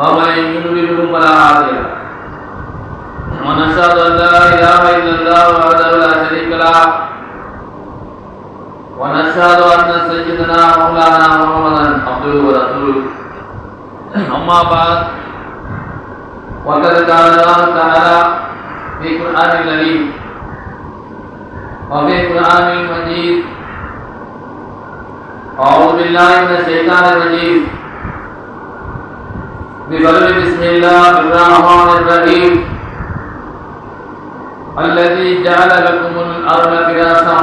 ومن يضلل فلا هادي له ونشهد ان لا اله الا الله وحده لا شريك له ونشهد ان سيدنا مولانا محمدا عبده ورسوله اما بعد وقد قال الله تعالى في القران الكريم وفي القران المجيد أعوذ بالله من الشيطان الرجيم ببلغ بسم الله الرحمن الرحيم. الذي جعل لكم الأرض فراسا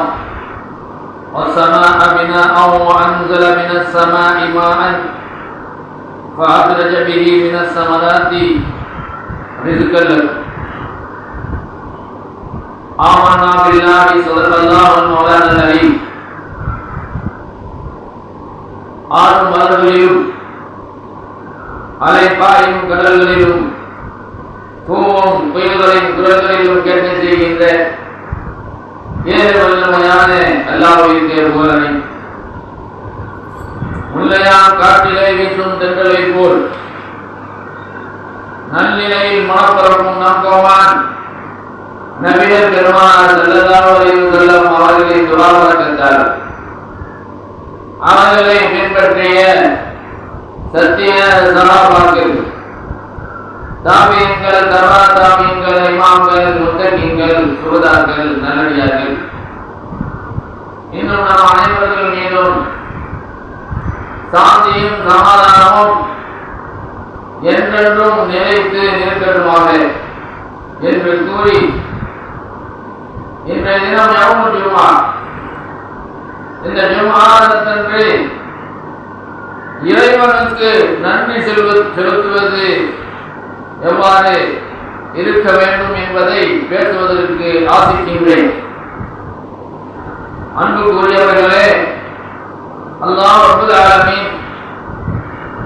والسماء بناء وأنزل من السماء ماء فأدرج به من الثمرات رزقا لكم. آمنا بالله صدق الله مولانا الكريم آمنا بالله அலைப்பாயும் கடல்களிலும் பூவும் புயல்களின் குரல்களிலும் கேட்க செய்கின்ற ஏழு வல்லமையான அல்லாவுடைய புகழனை முல்லையாம் காட்டிலே வீசும் தென்றலை போல் நல்நிலையில் மனப்பரப்பும் நம்பவான் நபியர் பெருமானார் செல்லதாக செல்லும் அவர்களை துவாபரக்கத்தார் அவர்களை பின்பற்றிய சத்திய சகாபாக்கள் தாமியங்கள் தர்வா தாமியங்கள் இமாம்கள் முத்தகிங்கள் சுகதாக்கள் நல்லடியார்கள். இன்னும் நாம் அனைவர்கள் மீதும் சாந்தியும் சமாதானமும் என்றென்றும் நிலைத்து நிற்கட்டுமாக என்று கூறி இன்றைய தினம் எவ்வளவு ஜும்மா இந்த ஜும்மாதத்தன்று இறைவனுக்கு நன்மை செலுத்து செலுத்துவது எவ்வாறு இருக்க வேண்டும் என்பதை பேசுவதற்கு ஆசிக்கின்றேன். அன்பு கூறியவர்களே அல்லாஹ் அபுல் ஆலமின்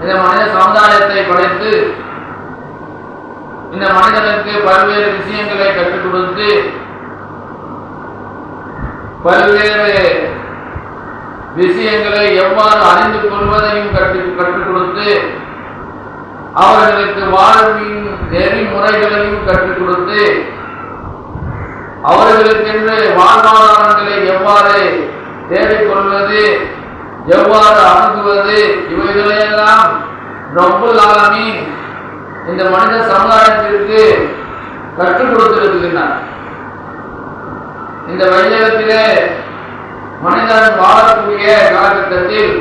இந்த மனித சமுதாயத்தை படைத்து இந்த மனிதனுக்கு பல்வேறு விஷயங்களை கற்றுக் கொடுத்து பல்வேறு விஷயங்களை எவ்வாறு அறிந்து கொள்வதையும் கற்றுக் கற்றுக் கொடுத்து அவர்களுக்கு வாழ்வின் நெறிமுறைகளையும் கற்றுக் கொடுத்து அவர்களுக்கென்று வாழ்வாதாரங்களை எவ்வாறு தேடிக்கொள்வது எவ்வாறு அணுகுவது இவைகளையெல்லாம் ரொம்ப ஆலமீன் இந்த மனித சமுதாயத்திற்கு கற்றுக் கொடுத்திருக்கின்றார் இந்த வையகத்திலே மனிதன் வாழக்கூடிய காலகட்டத்தில்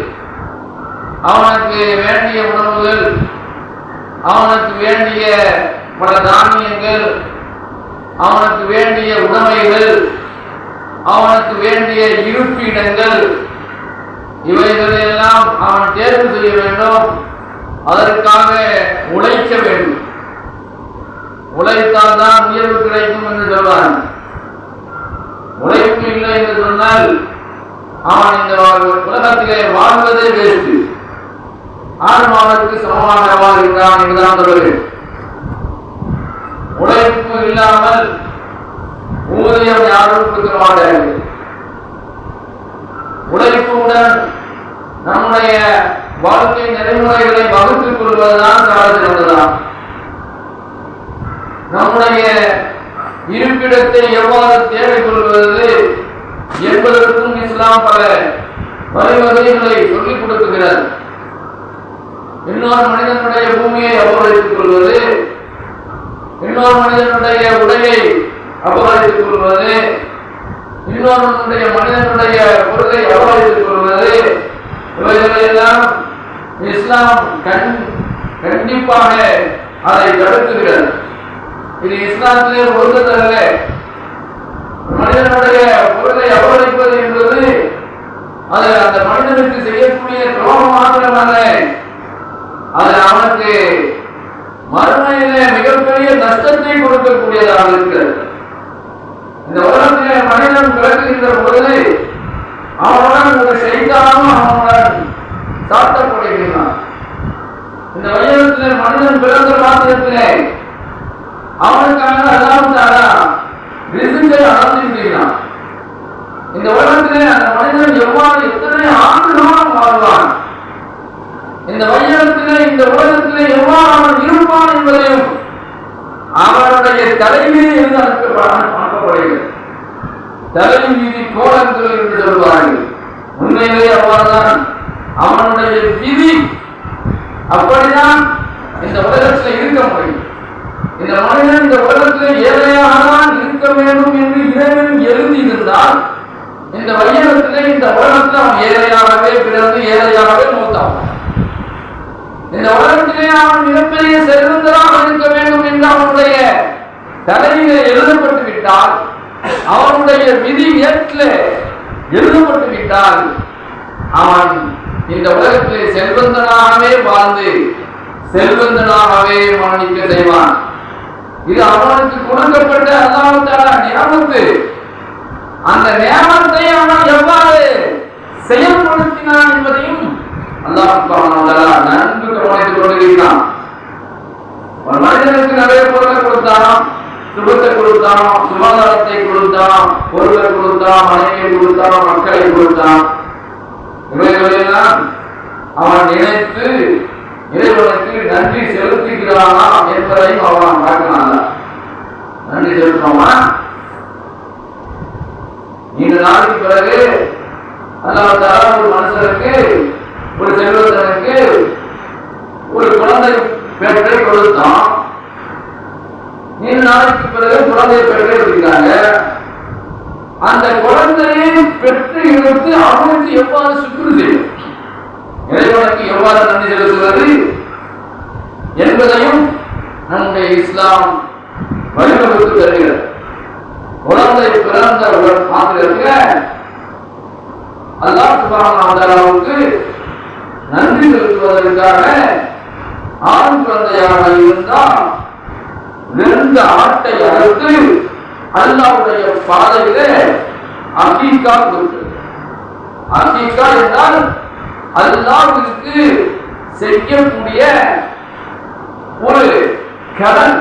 அவனுக்கு வேண்டிய உணவுகள் அவனுக்கு வேண்டிய பல தானியங்கள் அவனுக்கு வேண்டிய உடமைகள் அவனுக்கு வேண்டிய இருப்பிடங்கள் இவைகளெல்லாம் அவன் தேர்வு செய்ய வேண்டும். அதற்காக உழைக்க வேண்டும். உழைத்தால் தான் உயர்வு கிடைக்கும் என்று சொல்வான் உழைப்பு இல்லை என்று சொன்னால் ஆனால் இந்த உலகத்திலே வாழ்வதே வேறு ஆன்மாவுக்கு சமமாக வாழ்கிறான் என்றுதான் தொடர்கள் உழைப்பு இல்லாமல் ஊதியம் யாரும் கொடுக்க மாட்டார்கள். உழைப்புடன் நம்முடைய வாழ்க்கை நெறிமுறைகளை வகுத்துக் கொள்வதுதான் சாதிக்கிறதுதான் நம்முடைய இருப்பிடத்தை எவ்வாறு தேடிக்கொள்வது என்பதற்கும் இஸ்லாம் பல வழிவகைகளை சொல்லிக் கொடுக்குகிறது இன்னொரு மனிதனுடைய பூமியை அபகரித்துக் கொள்வது இன்னொரு மனிதனுடைய உடையை அபகரித்துக் கொள்வது இன்னொருடைய மனிதனுடைய பொருளை அபகரித்துக் கொள்வது இவைகளெல்லாம் இஸ்லாம் கண் கண்டிப்பாக அதை தடுக்குகிறது இது இஸ்லாத்திலே பொருந்ததல்ல மனிதனுடைய அவமதிப்பது என்பது அது அந்த மனிதனுக்கு செய்யக்கூடிய துரோகம் மாத்திரமல்ல. அது அவனுக்கு மறுமையில மிகப்பெரிய நஷ்டத்தை கொடுக்கக்கூடியதாக இருக்கிறது. இந்த உலகத்திலே மனிதன் பிறகுகின்ற பொழுது அவனுடன் ஒரு செய்தாலும் அவனுடன் சாத்தப்படுகிறான் இந்த வையகத்திலே மனிதன் பிறந்த மாத்திரத்திலே அவனுக்காக அதாவது ரிசுக்கை அளந்து விடுகிறான் இந்த உலகத்திலே அந்த மனிதன் எவ்வாறு எத்தனை ஆண்டுகளும் வாழ்வான்? இந்த வைரத்திலே இந்த உலகத்திலே எவ்வாறு அவன் இருப்பான் என்பதையும் அவனுடைய தலைமையில் இருந்து அனுப்பப்படுகிறது தலை மீதி கோலங்கள் என்று சொல்வார்கள். உண்மையிலே அவ்வாறுதான் அவனுடைய விதி அப்படிதான் இந்த உலகத்தில் இருக்க முடியும். இந்த மனிதன் இந்த உலகத்தில் ஏழையாக தான் இருக்க வேண்டும் என்று இறைவன் எழுதியிருந்தால் இந்த வையத்திலே இந்த உலகத்தில் அவன் ஏழையாகவே பிறந்து ஏழையாகவே மூத்தான் இந்த உலகத்திலே அவன் மிகப்பெரிய செல்வந்தராக இருக்க வேண்டும் என்று அவனுடைய தலையிலே எழுதப்பட்டு விட்டால் அவனுடைய விதி ஏற்ற எழுதப்பட்டு விட்டால் அவன் இந்த உலகத்திலே செல்வந்தனாகவே வாழ்ந்து செல்வந்தனாகவே மரணிக்க செய்வான். இது அவனுக்கு கொடுக்கப்பட்ட அல்லாஹால நியமத்து. அந்த நியமத்தை அவன் எவ்வாறு செயல்படுத்தினான் என்பதையும் அல்லாஹ் நன்கு கவனித்துக் கொண்டிருக்கிறான் ஒரு மனிதனுக்கு நிறைய பொருளை கொடுத்தான் சுபத்தை கொடுத்தான் சுகாதாரத்தை கொடுத்தான் பொருளை கொடுத்தான் மனைவியை கொடுத்தான் மக்களை கொடுத்தான் இவைகளெல்லாம் அவன் நினைத்து இறைவனுக்கு நன்றி செலுத்துகிறானா என்பதையும் அவன் பார்க்கிறான் நன்றி செலுத்துவோமா நீண்ட நாளைக்கு பிறகு அல்லாஹ் ஒரு மனுஷனுக்கு ஒரு செல்வந்தனுக்கு ஒரு குழந்தை பெற்றை கொடுத்தான். நீண்ட நாளைக்கு பிறகு குழந்தையை பெற்றை கொடுக்கிறாங்க. அந்த குழந்தையை பெற்று எடுத்து அவனுக்கு எவ்வாறு சுற்று செய்யும் இறைவனுக்கு எவ்வாறு நன்றி செலுத்துவது என்பதையும் நம்முடைய இஸ்லாம் வழிவகுத்து தருகிறது. குழந்தை பிறந்தவுடன் மாத்திரத்தில் அல்லாஹ் சுபானாவுக்கு நன்றி செலுத்துவதற்காக ஆண் குழந்தையாக இருந்தால் ரெண்டு ஆட்டை அறுத்து அல்லாவுடைய பாதையிலே அகீகா கொடுத்தது அகீகா என்றால் அல்லாவிற்கு செய்யக்கூடிய ஒரு கடன்.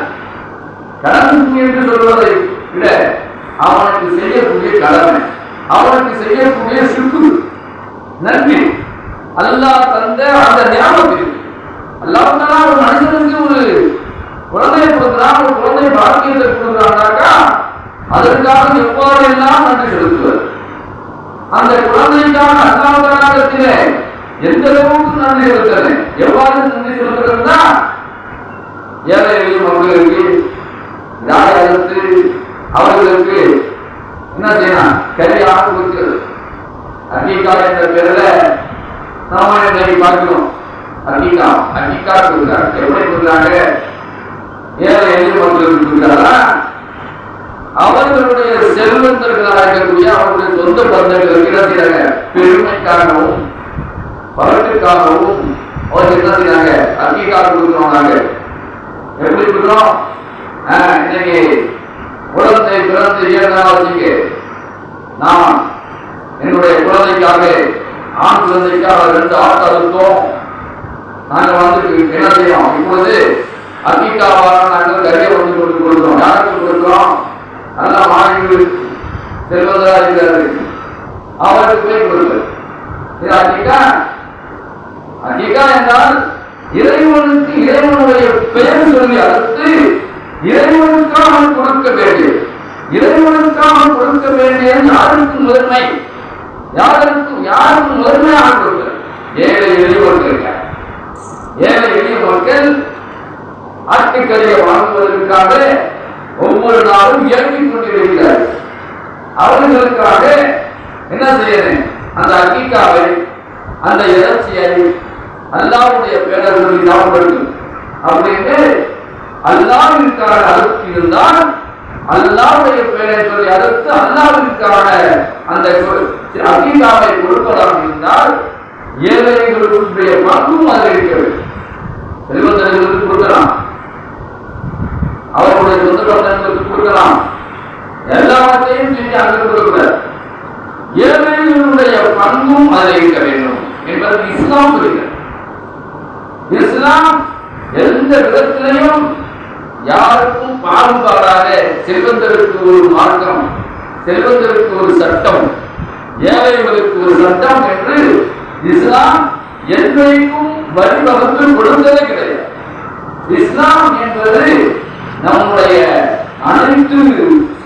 கடன் என்று சொல்வதை விட அவனுக்கு செய்யக்கூடிய கடமை. அவனுக்கு செய்யக்கூடிய சுக்கு நன்றி. அல்லாஹ் தந்த அந்த ஞாபகம் அல்லாஹ் ஒரு மனிதனுக்கு ஒரு குழந்தையை கொடுக்கிறான் ஒரு குழந்தை பாக்கியத்தை கொடுக்கிறான்னாக்கா அதற்காக எவ்வாறு எல்லாம் நன்றி செலுத்துவர்? அந்த குழந்தைக்கான அல்லாஹத்திலே எந்த அளவுக்கு நன்றி செலுத்துறது எவ்வாறு நன்றி செலுத்துறதுன்னா ஏழை மக்களுக்கு தாய் அறுத்து அவர்களுக்கு என்ன செய்யலாம்? கறி ஆட்டு கொடுக்கிறது. அக்கீக்கா என்ற பேர்ல சாமானிய இன்னைக்கு பார்க்கிறோம். அக்கீக்கா அக்கீக்கா கொடுக்குறாங்க எப்படி கொடுக்குறாங்க? ஏழை எளிய மக்களுக்கு கொடுக்குறாங்களா அவர்களுடைய செல்வந்தர்களாக இருக்கக்கூடிய அவருடைய சொந்த பந்தங்களுக்கு என்ன செய்யறாங்க? பெருமைக்காகவும் பலனுக்காகவும் அவர்கள் என்ன செய்யறாங்க? அங்கீகார கொடுக்கிறோம் நாங்க. எப்படி கொடுக்கிறோம்? இன்னைக்கு குழந்தை பிறந்து ஏழு நான் என்னுடைய குழந்தைக்காக ஆண் குழந்தைக்காக ரெண்டு ஆட்டை நாங்கள் வந்து என்ன செய்யறோம் இப்பொழுது அக்கீக்காவாக நாங்கள் கறியை வந்து கொடுத்து கொடுக்கிறோம் யாருக்கு கொடுக்கிறோம் நல்லா மாறி செல்வதா இருக்கிறாரு அவருக்கு போய் கொடுக்கிறது இது அக்கீக்கா அக்கீக்கா என்றால் இறைவனுக்கு இறைவனுடைய பெயர் சொல்லி அறுத்து இறைவனுக்காக கொடுக்க வேண்டியது இறைவனுக்காக கொடுக்க வேண்டியது யாருக்கு முதன்மை? யாருக்கு யாருக்கு முதன்மையாக கொடுக்கிறது ஏழை எளிய மக்கள் ஏழை எளிய மக்கள் வாங்குவதற்காக ஒவ்வொரு நாளும் இயங்கிக் கொண்டிருக்கிறார்கள். அவர்களுக்காக என்ன செய்யணும்? அந்த அக்கிக்காவை அந்த இறைச்சியை அல்லாவுடைய பேரர் சொல்லி சாப்பிடணும் அப்படின்னு அல்லாவிற்கான அறுத்து இருந்தால் அல்லாவுடைய பெயரை சொல்லி அதற்கு அல்லாவிற்கான அந்த அகீதாவை கொடுப்பதாக இருந்தால் ஏழைகளுடைய பங்கும் அதில் இருக்க வேண்டும். செல்வந்தர்களுக்கு கொடுக்கலாம். அவர்களுடைய சொந்த பந்தங்களுக்கு கொடுக்கலாம். எல்லாவற்றையும் செஞ்சு அங்கு கொடுக்கிறார். ஏழைகளுடைய பங்கும் அதில் இருக்க வேண்டும் என்பது இஸ்லாம் சொல்கிறது இஸ்லாம் எந்த விதத்திலையும் யாருக்கும் பாகுபாடாக செல்வந்தருக்கு ஒரு மார்க்கம் செல்வந்தருக்கு ஒரு சட்டம் ஏழைகளுக்கு ஒரு சட்டம் என்று இஸ்லாம் என்றைக்கும் வழிவகுத்து கொடுத்ததே கிடையாது. இஸ்லாம் என்பது நம்முடைய அனைத்து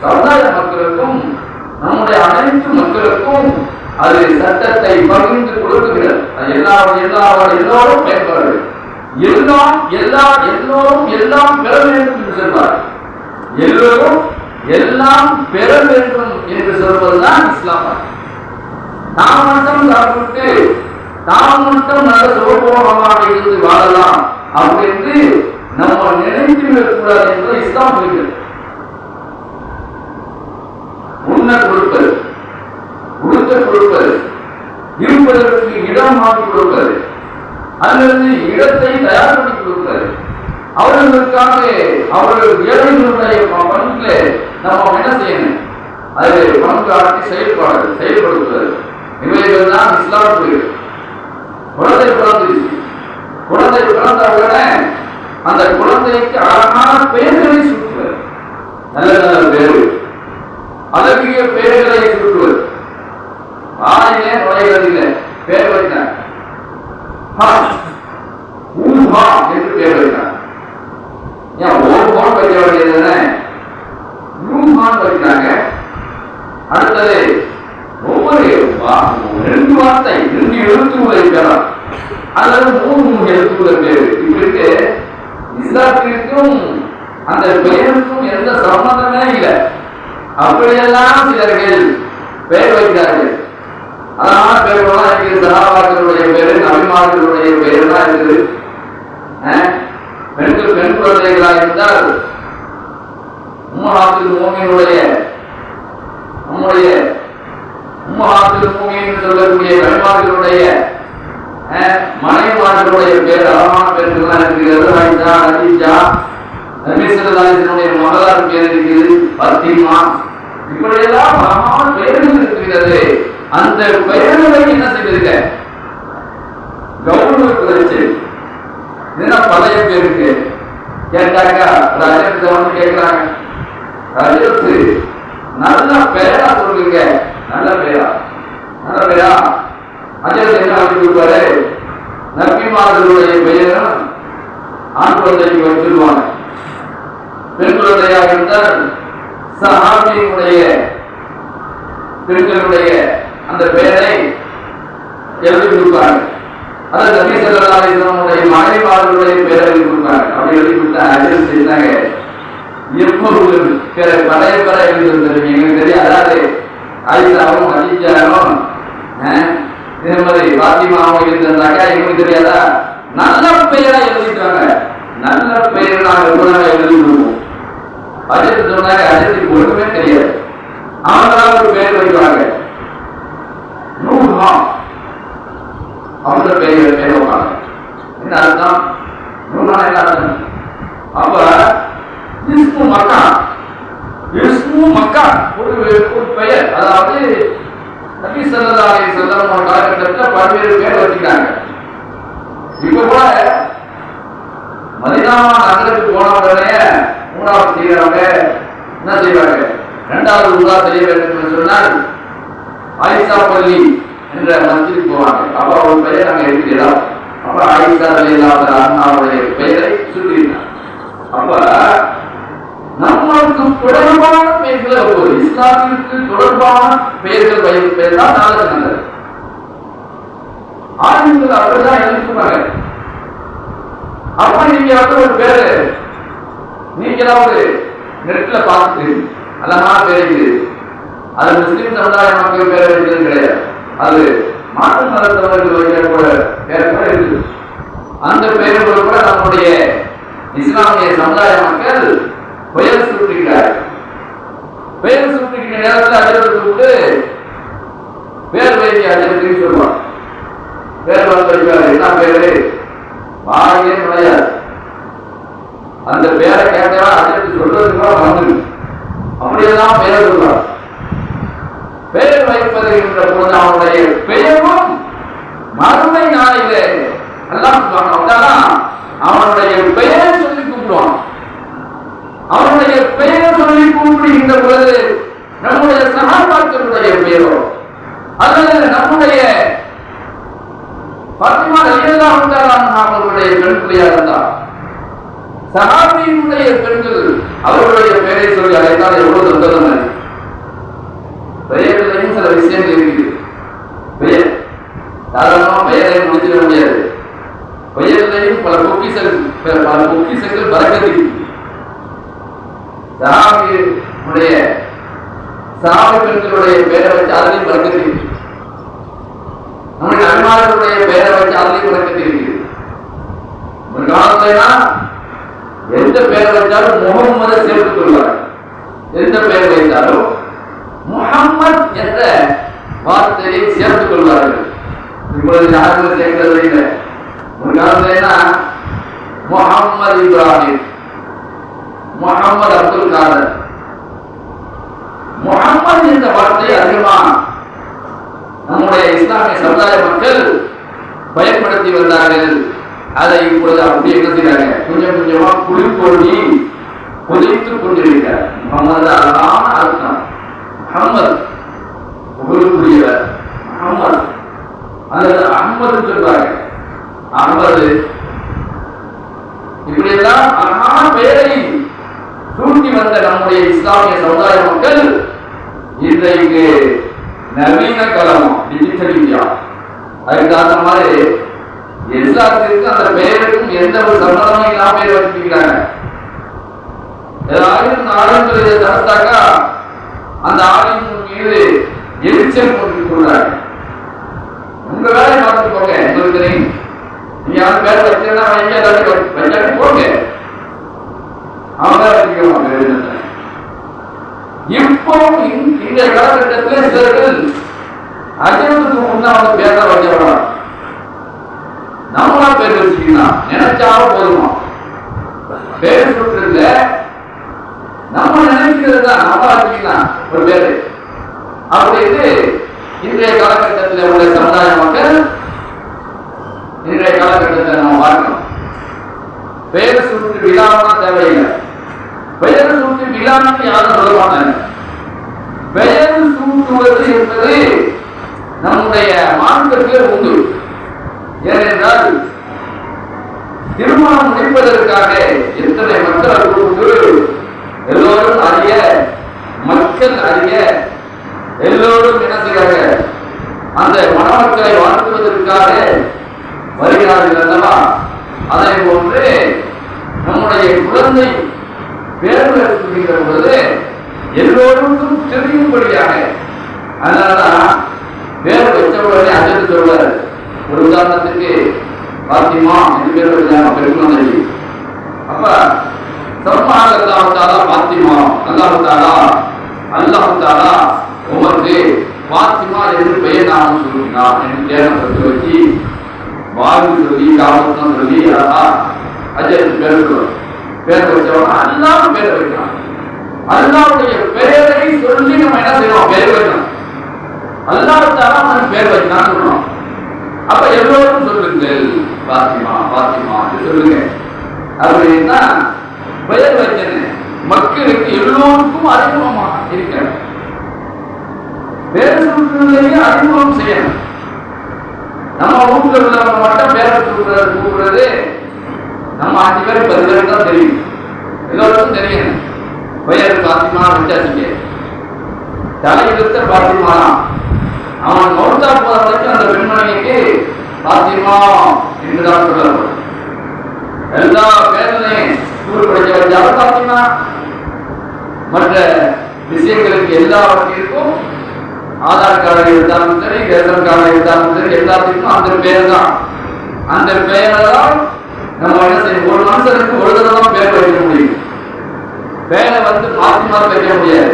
சமுதாய மக்களுக்கும் நம்முடைய அனைத்து மக்களுக்கும் அது சட்டத்தை பகிர்ந்து கொடுக்குகிறது. எல்லா எல்லா எல்லோரும் பயன்படுறது எல்லாம் எல்லா எல்லோரும் எல்லாம் பெற வேண்டும் என்று சொல்வார் எல்லோரும் எல்லாம் பெற வேண்டும் என்று சொல்வதுதான் இஸ்லாம். நாம் மட்டும் சாப்பிட்டு நாம் மட்டும் நல்ல சுகபோகமாக இருந்து வாழலாம் அப்படின்னு நம்ம நினைத்து விடக்கூடாது என்பது இஸ்லாம் சொல்கிறது. உண்ண கொடுப்பது உடுத்த கொடுப்பது இருப்பதற்கு இடம் மாற்றி கொடுப்பது. அல்லது இடத்தை தயார் பண்ணி அவர்களுக்காக அவர்கள் ஏழைகளுடைய பண்புல நம்ம என்ன செய்யணும்? அதில் பங்காற்றி செயல்பாடு செயல்படுத்துவது. இவைகள் தான் இஸ்லாமுக்கு குழந்தை பிறந்துச்சு குழந்தை பிறந்தவுடனே அந்த குழந்தைக்கு அழகான பெயர்களை சுட்டுவது. நல்ல நல்ல பேரு. அழகிய பெயர்களை சுட்டுவது. வாயிலே நுழைவதில்லை பேர் வைத்தார் என்று பேர் வைத்தார் ஏன் ஒரு போன் வைக்க வேண்டியது ஊஹான்னு வைக்கிறாங்க அடுத்தது ஒவ்வொரு வா- ரெண்டு வார்த்தை ரெண்டு எழுத்துக்களை பெறலாம் அல்லது மூணு மூணு எழுத்துக்களை பேரு இப்படிக்கு இஸ்லாத்திற்கும் அந்த பெயருக்கும் எந்த சம்பந்தமே இல்லை அப்படியெல்லாம் சிலர்கள் பெயர் வைக்கிறார்கள் அதனால பேர்கள்லாம் இருக்குது சகாபாக்களுடைய பேரு நபிமார்களுடைய பெயர்லாம் இருக்குது அஹ், பெண்கள் பெண் குழந்தைகளாக இருந்தால் உம்மஹாத்தில் மூமியினுடைய நம்முடைய உம்மஹாத்தில் மூமின்னு சொல்லக்கூடிய நபிமார்களுடைய அஹ், மனைவிமார்களுடைய பேர் அழகான பேர்கள்லாம் இருக்கிறது ஐஜா அஜிஜா நபீசல்லாசினுடைய மகளார் பேர் இருக்குது பத்திமா இப்படியெல்லாம் அழகான பெயர்கள் இருக்கிறது அந்த பெயர்களை என்ன வச்சு என்ன பழைய பேருக்கு கேட்டாக்கா ரஜத்தை வந்து கேட்கிறாங்க ரஜத்து நல்ல பேரா சொல்லுங்க. நல்ல பெயரா நல்ல என்ன வச்சு கொடுப்பாரு? பெயரும் ஆண் குழந்தைக்கு வச்சிருவாங்க. பெண் குழந்தையாக இருந்தால் சஹாபியினுடைய பெண்களுடைய அந்த பெயரை எழுதி கொடுப்பாங்க. அதான் நபி ஸல்லல்லாஹு அலைஹி வஸல்லமுடைய பெயரை எழுதி கொடுப்பாங்க. அப்படி எழுதி கொடுத்தா அஜல் செய்தாங்க எப்போ பிற பழைய பல எழுதி வந்துருங்க எங்களுக்கு தெரியும் அதாவது ஆயிஷாவும் அஜிஜாவும் திருமதி பாத்திமாவும் எழுதிருந்தாக்கா எங்களுக்கு தெரியாதா? நல்ல பெயரா எழுதிட்டாங்க. நல்ல பெயர் நாங்கள் எப்படினால எழுதி கொடுப்போம்? அஜித் சொன்னாங்க அஜித்துக்கு ஒன்றுமே தெரியாது. அவங்களா ஒரு பெயர் வைக்கிறாங்க நூஹா அவங்க பெயர் பேர் வைப்பாங்க என்ன அர்த்தம் நூஹா என்ன அர்த்தம் அப்ப இஸ்மு மக்கா இஸ்மு மக்கா ஒரு ஒரு பெயர் அதாவது நபி ஸல்லல்லாஹு அலைஹி வஸல்லம் ஒரு காலகட்டத்தில் பல்வேறு பேர் வச்சுக்கிறாங்க இப்ப கூட மதினா நகருக்கு போன உடனே மூணாவது செய்யறவங்க என்ன செய்வாங்க இரண்டாவது உலா செய்ய வேண்டும் என்று சொன்னால் ஆயிஷா பள்ளி என்ற மஸ்ஜித் போவாங்க அப்ப ஒரு பெயர் அங்க இருக்கிறோம் அப்ப ஆயிஷா அலி அண்ணாவுடைய பெயரை சுட்டிருந்தாங்க அப்ப நம்மளுக்கு தொடர்பான பெயர்களை ஒரு இஸ்லாமிற்கு தொடர்பான பெயர்கள் வைக்கும் பெயர் தான் நல்லது நல்லது ஆண்கள் அப்படிதான் எழுதிருப்பாங்க அப்ப நீங்க வந்து ஒரு பேரு நீங்களாவது நெட்ல பார்த்து அழகான பேர் அது முஸ்லிம் சமுதாய மக்கள் பேர் வைக்கிறது கிடையாது. அது மாற்று மதத்தவர்கள் வைக்கிற கூட பேர கூட இருக்குது. அந்த பெயர்கள் கூட நம்முடைய இஸ்லாமிய சமுதாய மக்கள் பெயர் சூட்டுகிறார். பெயர் சுட்டுகிற நேரத்தில் அஜரத்தை விட்டு பேர் வைக்க அஜரத்துக்கு சொல்லுவாங்க பேர் வந்து என்ன பேரு? வாயே கிடையாது. அந்த பேரை கேட்டா அதை சொல்றதுக்கு கூட வந்து அப்படியெல்லாம் பெயர் சொல்றார். பெயர் வைப்பது என்ற பொழுது அவனுடைய பெயரும் மறுமை நாளிலே எல்லாம் அவனுடைய பெயரை சொல்லி கூப்பிடுவான் அவனுடைய பெயரை சொல்லி கூப்பிடுகின்ற பொழுது நம்முடைய சகாபாக்களுடைய பெயரோ அல்லது பத்திமா ரலியல்லா அவர்களுடைய பெண் பிள்ளையா இருந்தார். சகாபியினுடைய பெண்கள் அவர்களுடைய பெயரை சொல்லி அழைத்தால் எவ்வளவு சந்தோஷம் பெயர்களையும் சில விஷயங்கள் இருக்குது. பெயர். சாதாரணமா பெயரை முடிச்சிட முடியாது. பெயர்களையும் பல பொக்கிசல் பல பொக்கிசங்கள் பறக்கத்தில் சகாபியுடைய சகாபி பெண்களுடைய பெயரை வச்சு அதுலையும் பறக்கத்தில் நம்முடைய அபிமானங்களுடைய பெயரை வச்சு அதுலையும் பறக்கத்தில் ஒரு காலத்துல எந்த பெயர் வச்சாலும் முகம்மது சேர்த்து சொல்வார் எந்த பெயர் வைத்தாலும் முகம்மது என்ற வார்த்தையை சேர்த்துக் கொள்வார்கள். இப்பொழுது யாருக்கும் சேர்க்கிறது இல்லை. ஒரு காலத்துல முகம்மது இப்ராஹிம் முகம்மது அப்துல் காதர். முகம்மது என்ற வார்த்தை அதிகமாக நம்முடைய சமுதாய மக்கள் பயன்படுத்தி வந்தார்கள் அதை இப்பொழுது அப்படியே என்ன கொஞ்சம் கொஞ்சமா குளிர்கோழி புதைத்துக் கொண்டிருக்கிறார். முகமது அழகான அர்த்தம். முகமது புகழுக்குரியவர் முகமது அல்லது அஹ்மது சொல்றாங்க அஹ்மது இப்படியெல்லாம் அழகான பெயரை சூட்டி வந்த நம்முடைய இஸ்லாமிய சமுதாய மக்கள் இன்றைக்கு நவீன காலம் டிஜிட்டல் இந்தியா அதுக்கு தகுந்த மாதிரி எல்லாத்துக்கும் அந்த பெயருக்கும் எந்த ஒரு சம்மதமும் இல்லாம பேர் வச்சிருக்கிறாங்க ஏதாவது இந்த தடுத்தாக்கா அந்த ஆளின் மீது எரிச்சல் கொண்டு கொள்றாங்க உங்க வேலையை பார்த்துட்டு போங்க உங்களுக்கு தெரியும். நீங்க யாரும் பேர் வச்சா வைக்க ஏதாவது வச்சாட்டி போங்க. அவங்க வச்சுக்கணும் இப்போ இந்த காலகட்டத்தில் சிலர்கள் அஜயத்துக்கு முன்ன அவங்க பேரை வச்ச விடலாம் நம்மளா பேர் வச்சுக்கலாம் நினைச்சாலும் போதுமா பேர் சொல்றதுல நம்ம நினைக்கிறது தான் நம்ம வச்சுக்கலாம் ஒரு பேரு அப்படின்னு இன்றைய காலகட்டத்தில் உள்ள சமுதாய மக்கள் இன்றைய காலகட்டத்தில் நம்ம பார்க்கணும் பெயர் சுட்டு விழாவெல்லாம் தேவையில்லை பெயர் சுட்டு விழான்னு யாரும் சொல்ல மாட்டாங்க பெயர் சூட்டுவது என்பது நம்முடைய மார்க்கத்தில் உண்டு ஏனென்றால் திருமணம் முடிப்பதற்காக எத்தனை மக்கள் கூட்டு எல்லோரும் அறிய மக்கள் அறிய எல்லோரும் என்ன செய்கிறாங்க அந்த மணமக்களை வாழ்த்துவதற்காக வருகிறார்கள் அல்லவா? அதை போன்று நம்முடைய குழந்தை பேர் எடுத்துக்கிற பொழுது எல்லோருக்கும் தெரியும்படியாக அதனாலதான் பேர் வச்ச உடனே அஜத்து சொல்வார் ஒரு உதாரணத்துக்கு பாத்திமா என்று பேர் வச்சாங்க பெருமாள் அப்ப சம்மான அல்லாஹாலா அல்லாஹாலா அல்லாஹாலா உமக்கு பாத்திமா என்று பெயர் நாமம் சொல்லுகிறார் என்று தேனப்பட்டு வச்சு வாழ்வு சொல்லி காமத்தம் சொல்லி அல்லா அஜய் பேர் பேர் வச்சவன் அல்லாவும் பேர் வைக்கிறான் அல்லாவுடைய பெயரை சொல்லி நம்ம என்ன செய்யணும்? பேர் வைக்கணும் அல்லாவுத்தாலா அவன் பேர் வைக்கலாம் சொல்லணும். அப்ப எல்லோரும் சொல்லுங்கள் பாத்திமா பாத்திமா சொல்லுங்க. அப்படின்னா பெயர் வைக்கணும் மக்களுக்கு எல்லோருக்கும் அறிமுகமாக இருக்கிறது பேர் சொல்றதுலயே அறிமுகம் செய்யணும். நம்ம வீட்டுல உள்ளவங்க மட்டும் பேரரசு கூப்பிடுறது கூப்பிடுறது நம்ம அஞ்சு பேர் பத்து பேருக்கு தான் தெரியும். எல்லோருக்கும் தெரியும். பெயர் பாத்திமா வச்சாச்சுங்க தலையிலிருத்த பாத்திமா அவன் மௌத்தா போற வரைக்கும் அந்த பெண்மணிக்கு பாத்திமா என்றுதான் சொல்லப்படும் எல்லா பேர்லையும் ஸ்கூல் படிக்க வச்சாலும் பாத்திமா. மற்ற விஷயங்களுக்கு எல்லாவற்றிற்கும் ஆதார் கார்டு இருந்தாலும் சரி ரேஷன் கார்டு எடுத்தாலும் சரி எல்லாத்துக்கும் அந்த பேர் தான். அந்த பெயரை தான் நம்ம என்ன செய்யும் ஒரு மனுஷனுக்கு ஒரு தடவை தான் பேர் வைக்க முடியும். பேரை வந்து மாற்றி மாற்றி வைக்க முடியாது.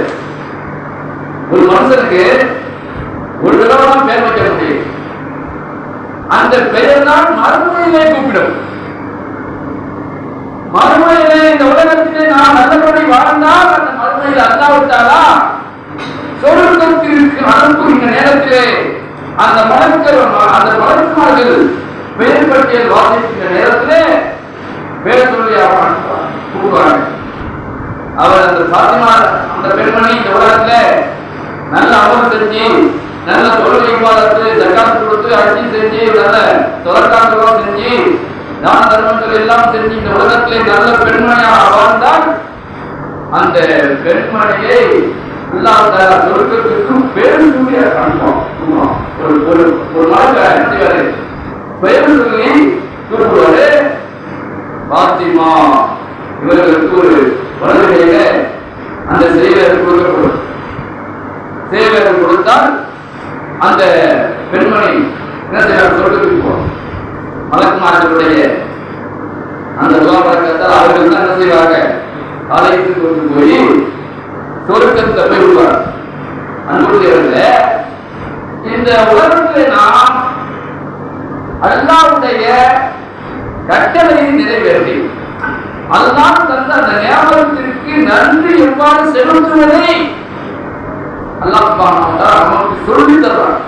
ஒரு மனுஷனுக்கு ஒரு தடவை தான் பேர் வைக்க முடியும். அந்த பெயர் தான் மறுமையிலே கூப்பிடும் நல்லபடி வாழ்ந்தால் அந்த மறுமையில் அல்லாவிட்டாரா சொர்க்கத்திற்கு அனுப்புகின்ற நேரத்திலே. அந்த மலக்கள் அந்த மலக்குமார்கள் பெயர் பட்டியல் வாசிக்கின்ற நேரத்திலே பேர் சொல்லி அவர் அந்த பாத்திமா அந்த பெண்மணி இந்த உலகத்துல நல்ல அமல் செஞ்சு நல்ல தொழிலை பார்த்து ஜக்காத் கொடுத்து அடிச்சு செஞ்சு நல்ல தொலைக்காட்டுகளும் செஞ்சு தான தர்மங்கள் எல்லாம் செஞ்சு இந்த உலகத்திலே நல்ல பெண்மணியாக வாழ்ந்தால் அந்த பெண்மணியை இல்லாத சொர்க்கத்திற்கு பேரு சொல்லி ஒரு ஒரு ஒரு நாள் என்ன செய்வாரு பாத்திமா இவர்களுக்கு ஒரு வருகையில அந்த செய்வதற்கு கொடுக்கப்படும். செய்வதற்கு கொடுத்தால் அந்த பெண்மணி என்ன செய்வார்? சொர்க்கத்துக்கு போகும் மலக்குமார்களுடைய அந்த துவாபரக்கத்தால் அவர்கள் தான் என்ன செய்வாங்க அழைத்து கொண்டு போய் சொர்க்கத்தை போய் விடுவார் அன்புடையவர்கள இந்த உலகத்தில் நாம் அல்லாவுடைய கட்டளையை நிறைவேற்றி அல்லாஹ் தந்த அந்த ஞாபகத்திற்கு நன்றி எவ்வாறு செலுத்துவதை அல்லாஹ் நமக்கு சொல்லி தர்றான்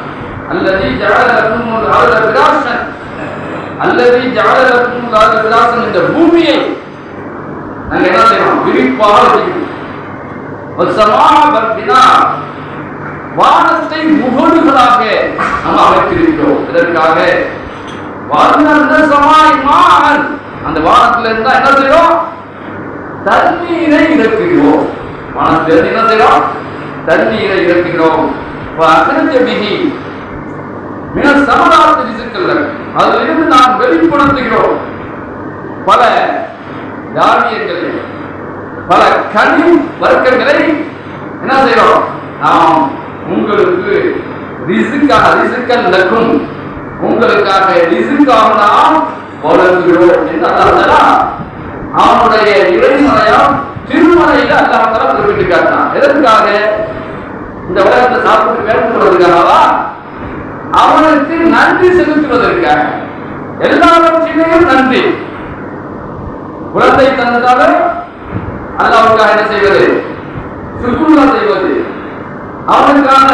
அல்லது ஜஅல லக்கும் அல்-அர்த அல்லது ஜஅல லக்கும் இந்த பூமியை நாங்க என்ன செய்யணும் விரிப்பாக வச்சுக்கணும் வசமா பர்பினா வானத்தை முகடுகளாக நாம் அமைத்திருக்கிறோம். இதற்காக வாழ்ந்த சமாய் அந்த வானத்தில் இருந்தா என்ன செய்யறோம்? தண்ணீரை இறக்குகிறோம். வானத்துல இருந்து என்ன செய்யறோம்? தண்ணீரை இறக்குகிறோம். அசனஞ்ச மிக சமதாரத்தை ரிசுக்கல்ல அதுல இருந்து நாம் வெளிப்படுத்துகிறோம். பல தானியங்களை பல கனி வர்க்கங்களை என்ன செய்யறோம் நாம் உங்களுக்கு ரிசுக்காக ரிசுக்கல் லக்கும் உங்களுக்காக ரிசுக்காக நாம் வழங்குகிறோம் என்று அல்லாஹ் அவனுடைய இறைமலையாம் திருமலையில அல்லாஹ் குறிப்பிட்டு காட்டினான் எதற்காக? இந்த உலகத்தை சாப்பிட்டு மேற்கொள்வதற்காகவா அவனுக்கு நன்றி செலுத்துவதற்காக. எல்லாவற்றிலேயும் நன்றி. குழந்தை தந்தாலும் அல்லாவுக்காக என்ன செய்வது? சுற்றுலா செய்வது. அவனுக்காக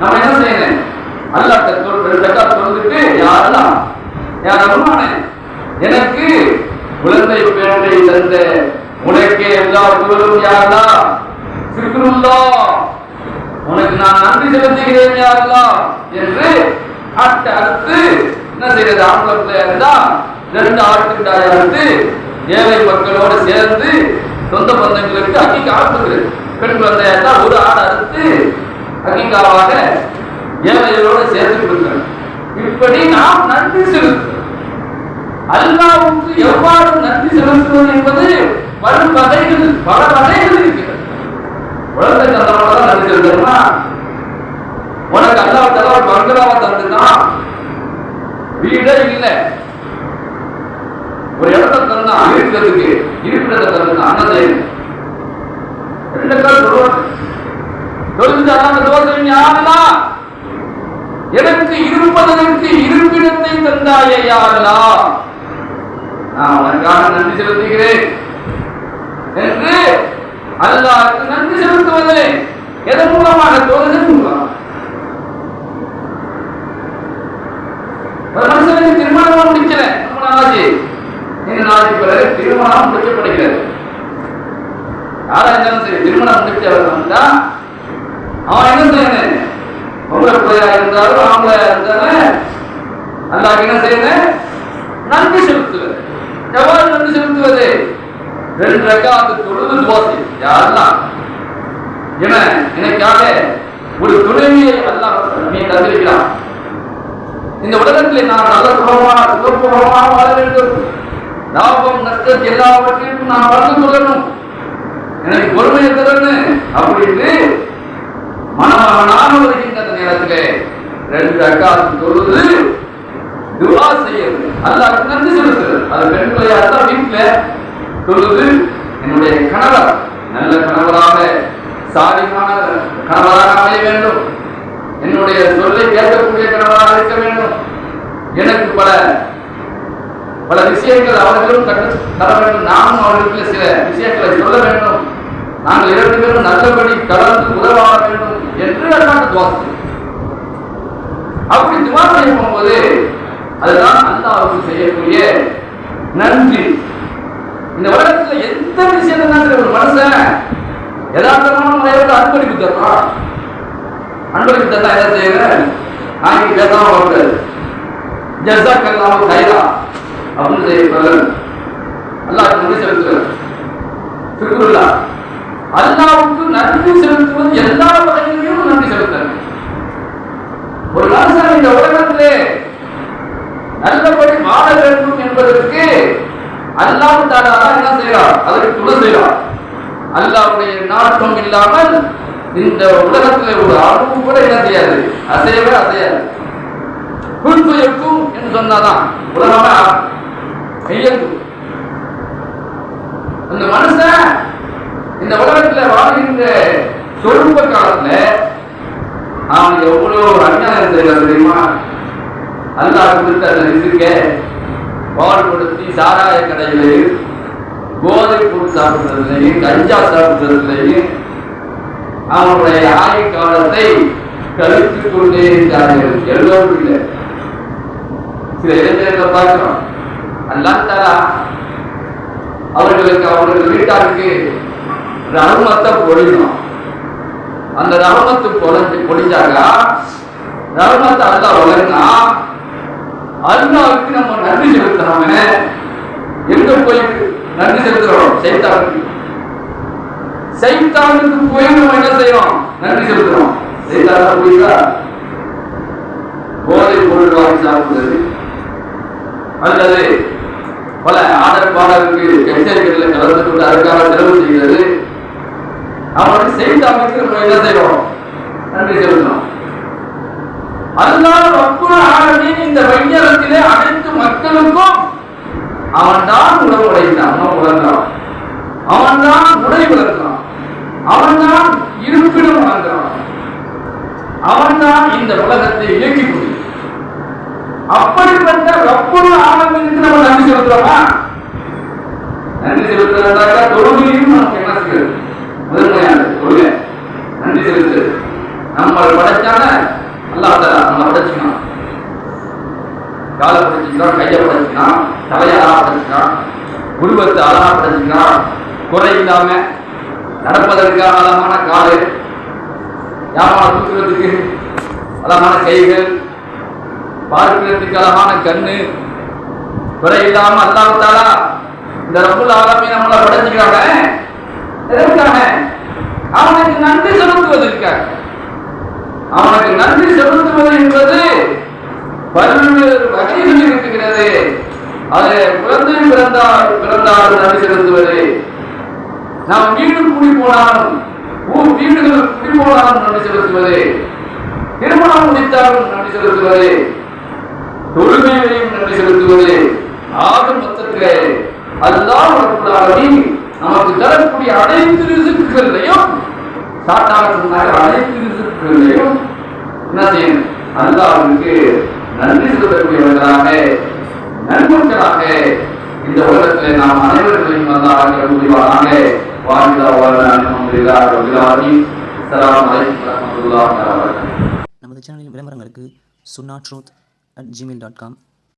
நம்ம என்ன செய்யணும்? அல்லாஹ் தக்காத்து வந்துட்டு யாரெல்லாம்? யார் அருமானே எனக்கு குழந்தை பேரை தந்த உனக்கே எல்லா புகழும் யாரெல்லாம் சுற்றுலா உனக்கு நான் நன்றி செலுத்துகிறேன் யாரா என்று அட்ட அறுத்து என்ன செய்யறது ஆம்பளை பிள்ளையா இருந்தா ரெண்டு ஆட்டுக்கிட்டாய அறுத்து ஏழை மக்களோடு சேர்ந்து சொந்த பந்தங்களுக்கு அக்கிக்கு காத்துகிறது பெண் குழந்தையா இருந்தா ஒரு ஆடை அறுத்து அக்கிக்காவாக ஏழைகளோடு சேர்த்து கொடுக்கிறேன் இப்படி நாம் நன்றி செலுத்துகிறோம். அல்லாவுக்கு எவ்வாறு நன்றி செலுத்துவது என்பது பல வகைகள் பல வகைகள் இருக்கிறது. குழந்தை தந்தவங்க தான் நன்றி உனக்கு அல்லாஹ் தலா ஒரு பங்களாவை தந்துதான் வீடே இல்லை. ஒரு இடத்த தந்தா இருக்கிறதுக்கு இருக்கிறத தந்தா அண்ணன் ரெண்டு கால் சொல்லுவாங்க. தொழில் அந்த தோசை யாருனா எனக்கு இருப்பதற்கு இருப்பிடத்தை தந்தாயே யாருனா நான் உனக்காக நன்றி செலுத்துகிறேன். என்று அல்லாஹ்க்கு நன்றி செலுத்துவது எதன் மூலமாக தொழுதன் மூலம்? ஒரு மனுஷனுக்கு திருமணம் முடிக்கல. ரொம்ப நாளாச்சு இந்த நாளைக்கு பிறகு திருமணம் முடிக்கப்படுகிறது. யாரா இருந்தாலும் சரி திருமணம் முடிச்சவர் வந்தா அவன் என்ன செய்யணும்? பிள்ளையா இருந்தாலும் ஆம்பளையா இருந்தாலும் அல்லாஹ் என்ன செய்யணும்? நன்றி செலுத்துவது எவ்வாறு நன்றி செலுத்துவது. ரெண்டு ரக்காத்து தொழுது துவாசி. யாரெல்லாம் என எனக்காக ஒரு துணைவியை அல்லாஹ் நீ தந்திருக்கிறான். இந்த உலகத்திலே நான் நல்ல சுகமான சுகப்புறமாக வாழ வேண்டும். லாபம் நஷ்டம் எல்லாவற்றையும் நான் பகிர்ந்து கொள்ளணும். எனக்கு பொறுமையை தரணும் அப்படின்னு மனமகனாக வருகின்ற அந்த நேரத்திலே. ரெண்டு அக்காத்து தொழுது துவா செய்யுது அல்லாஹ் நன்றி செலுத்துறது அது பெண் பிள்ளையா இருந்தா வீட்டுல தொழுது என்னுடைய கணவர் நல்ல கணவராக சாதிமான கணவராக அமைய வேண்டும். என்னுடைய சொல்லை கேட்கக்கூடிய கணவராக இருக்க வேண்டும். எனக்கு பல பல விஷயங்கள் அவர்களும் கற்று தர வேண்டும். நானும் அவர்களுக்கு சில விஷயங்களை சொல்ல வேண்டும். நாங்கள் இரண்டு பேரும் நல்லபடி கலந்து உதவாட வேண்டும் என்று அல்லாஹ் துவா அப்படி துவா செய்ய போகும்போது அதுதான் அல்லாஹ்வுக்கு செய்யக்கூடிய நன்றி. இந்த உலகத்துல எந்த விஷயம் தான் ஒரு மனுஷன் யதார்த்தமான முறையில் அன்பளிப்பு தர்றான் அன்பளிப்பு தந்தா என்ன செய்யற நாளைக்கு பேசாம வரக்கூடாது ஜஸ்தா கல்லாம கைலா அப்படின்னு செய்ய அல்லாஹ் நன்றி செலுத்துறார் திருக்குறளா அல்லாவுக்கு நன்றி செலுத்துவது எல்லா வகையிலும் நன்றி செலுத்துறாங்க. ஒரு மனுஷன் இந்த உலகத்திலே நல்லபடி வாழ வேண்டும் என்பதற்கு அல்லாஹ் என்ன செய்யறார் அதற்கு துணை செய்யறார் அல்லாவுடைய நாட்டம் இல்லாமல் இந்த உலகத்திலே ஒரு அணுவு கூட என்ன செய்யாது? அசையவே அசையாது. இருக்கும் என்று சொன்னாதான் உலகமா இயங்கும் அந்த மனுஷன் இந்த உலகத்துல வாழ்கின்ற சொல்ப காலத்துல அவன் எவ்வளவு அநியாயம் செய்யறது தெரியுமா? அல்லாஹ் கொடுத்த அந்த இருக்க பாடுபடுத்தி சாராய கடையிலேயும் போதை பொருள் சாப்பிடுறதுலையும் கஞ்சா சாப்பிடுறதுலையும் அவனுடைய ஆயுள் காலத்தை கழித்துக் கொண்டே இருக்கிறார்கள் எல்லோரும் இல்லை. சில இளைஞர்களை பார்க்கிறோம். அல்லாஹ் தலா அவர்களுக்கு அவர்கள் வீட்டாருக்கு ரஹமத்தை பொழியணும். அந்த ரஹமத்து பொழிஞ்சு பொழிஞ்சாக்கா ரஹமத்தை அல்ல வளர்னா அல்லாவுக்கு நம்ம நன்றி செலுத்துறோம் எங்க போய் நன்றி செலுத்துறோம்? சைத்தானுக்கு. சைத்தானுக்கு போய் நம்ம என்ன செய்யறோம்? நன்றி செலுத்துறோம். சைத்தான புரியுதா? போதை பொருள் வாங்கி சாப்பிடுறது. அல்லது பல ஆடர் பாடலுக்கு கலந்து கொண்டு அதுக்காக செலவு செய்கிறது. அவனுக்கு செய்தாமைக்கு நம்ம என்ன செய்வோம் நன்றி செலுத்தணும் அதனால ரப்புல் ஆலமீன் இந்த வையகத்திலே அனைத்து மக்களுக்கும் அவன்தான் உணவு உடைத்தான் உணவு உணர்ந்தான் அவன்தான் உடை அவன் அவன்தான் இருப்பிடம் அவன் அவன்தான் இந்த உலகத்தை இயக்கி கொண்டிருக்கிறான் அப்படிப்பட்ட ரப்புல் ஆலமீனுக்கு நம்ம நன்றி செலுத்துறோமா? நன்றி செலுத்துறதாக்கா தொழுகையும் நமக்கு என்ன செய்யுது முதன்மையான தொழுகை. நன்றி செலுத்து நம்ம படைச்சான அல்லாஹ் நம்ம காலை படைச்சுக்கணும் கையை படைச்சுக்கணும் தலையை அழகா படைச்சுக்கணும் உருவத்தை அழகா படைச்சுக்கணும் குறை இல்லாம நடப்பதற்கான அழகான காலு வியாபாரம் தூக்குறதுக்கு அழகான கைகள் பார்க்கிறதுக்கு அழகான கண்ணு குறை இல்லாம அல்லாஹ் தாலா இந்த ரப்புல் ஆலமீன் நம்மளை படைச்சுக்கிறாங்க அவனுக்கு நன்றி செலுத்துவதற்காக. அவனுக்கு நன்றி செலுத்துவது என்பது பல்வேறு வகைகள் இருக்கிறது அது குழந்தை பிறந்தால் பிறந்தால் நன்றி செலுத்துவது. நாம் வீடு கூடி போனாலும் ஊர் வீடுகள் கூடி போனாலும் நன்றி செலுத்துவது. திருமணம் முடித்தாலும் நன்றி செலுத்துவது. தொழுமையிலையும் நன்றி செலுத்துவது. ஆகும் மொத்தத்திலே அதுதான் நமக்கு தரக்கூடிய அனைத்து ரிசுக்குகளையும் சாட்டாக சொன்னாங்க அனைத்து என்ன செய்யணும்? நன்றி இந்த உலகத்தில் நாம் அனைவர்களையும் வந்தாங்க முடிவானாக. வாங்கிதா வாழ்ந்த அல்ஹம்துலில்லாஹ் நமது சேனலின் விளம்பரங்களுக்கு சுன்னா truth at Gmail dot com